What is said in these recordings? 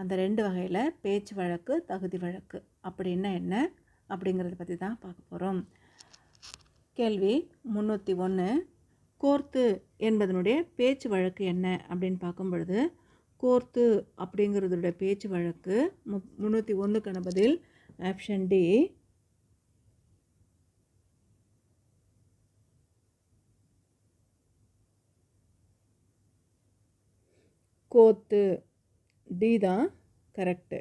அந்த ரெண்டு வகையில் பேச்சு வழக்கு தகுதி வழக்கு. அப்படின்னா என்ன? அப்படிங்கிறத பற்றி தான் பார்க்க போகிறோம் கேள்வி முந்நூற்றி ஒன்று கோர்த்து என்பதனுடைய பேச்சு வழக்கு என்ன? அப்படின்னு பார்க்கும் பொழுது கோர்த்து அப்படிங்கிறதுடைய பேச்சு வழக்கு மு முந்நூற்றி ஒன்றுக்கான பதில் ஆப்ஷன் டி. கோத்து டி தான் கரெக்டு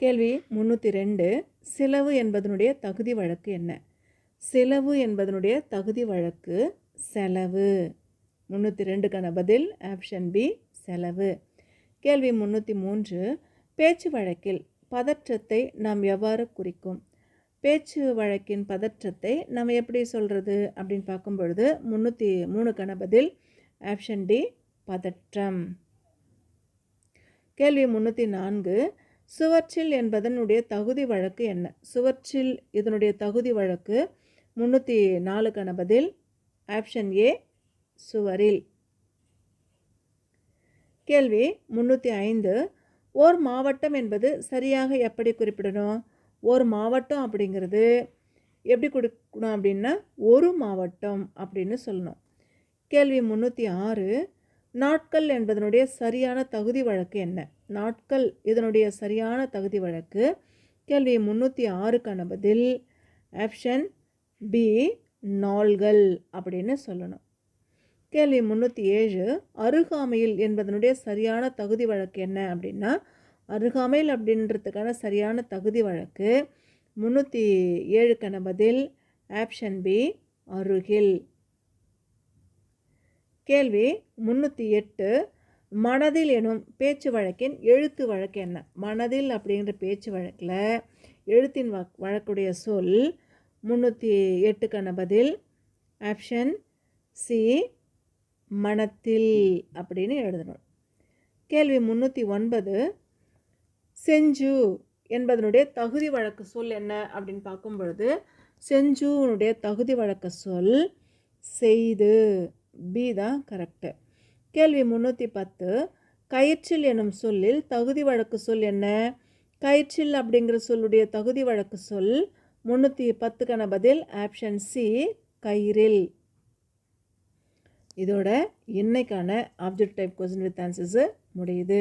கேள்வி முந்நூற்றி ரெண்டு செலவு என்பதனுடைய தகுதி வழக்கு என்ன? செலவு என்பதனுடைய தகுதி வழக்கு செலவு. முந்நூற்றி ரெண்டுக்கான பதில் ஆப்ஷன் பி செலவு. கேள்வி முந்நூற்றி மூன்று பேச்சு வழக்கில் பதற்றத்தை நாம் எவ்வாறு குறிக்கும்? பேச்சு வழக்கின் பதற்றத்தை நம்ம எப்படி சொல்கிறது அப்படின்னு பார்க்கும் பொழுது முந்நூற்றி மூணுக்கான பதில் ஆப்ஷன் டி பதற்றம். கேள்வி முந்நூற்றி நான்கு சுவர்ச்சில் என்பதனுடைய தகுதி வழக்கு என்ன? சுவர்ச்சில் இதனுடைய தகுதி வழக்கு முந்நூற்றி நாலுக்கான பதில் ஆப்ஷன் ஏ சுவரில். கேள்வி முந்நூற்றி ஐந்து ஓர் மாவட்டம் என்பது சரியாக எப்படி குறிப்பிடணும்? ஒரு மாவட்டம் அப்படிங்கிறது எப்படி கொடுக்கணும் அப்படின்னா ஒரு மாவட்டம் அப்படின்னு சொல்லணும். கேள்வி முந்நூற்றி ஆறு நாட்கள் என்பதனுடைய சரியான தகுதி வழக்கு என்ன? நாட்கள் இதனுடைய சரியான தகுதி வழக்கு கேள்வி முந்நூற்றி ஆறுக்கான பதில் ஆப்ஷன் பி நாள்கள் அப்படின்னு சொல்லணும். கேள்வி முந்நூற்றி ஏழு அருகாமையில் என்பதனுடைய சரியான தகுதி வழக்கு என்ன அப்படின்னா அருகாமையில் அப்படின்றதுக்கான சரியான தகுதி வழக்கு முந்நூற்றி ஏழுக்கான பதில் ஆப்ஷன் பி அருகில். கேள்வி முந்நூற்றி எட்டு மனதில் எனும் பேச்சு வழக்கின் எழுத்து வழக்கு என்ன? மனதில் அப்படிங்கிற பேச்சு வழக்கில் எழுத்தின் வ வழக்குடைய சொல் முந்நூற்றி எட்டுக்கான பதில் ஆப்ஷன் சி மனத்தில் அப்படின்னு எழுதணும். கேள்வி முந்நூற்றி ஒன்பது செஞ்சு என்பதனுடைய தகுதி வழக்கு சொல் என்ன அப்படின்னு பார்க்கும் பொழுது செஞ்சுனுடைய தகுதி வழக்கு சொல் செய்து. பி தான் கரெக்டு கேள்வி முந்நூற்றி பத்து கயிற்றில் எனும் சொல்லில் தகுதி வழக்கு சொல் என்ன? கயிற்றில் அப்படிங்கிற சொல்லுடைய தகுதி வழக்கு சொல் முந்நூற்றி பத்துக்கான பதில் ஆப்ஷன் சி கயிறில். இதோட இன்னைக்கான object type question with answers முடியுது.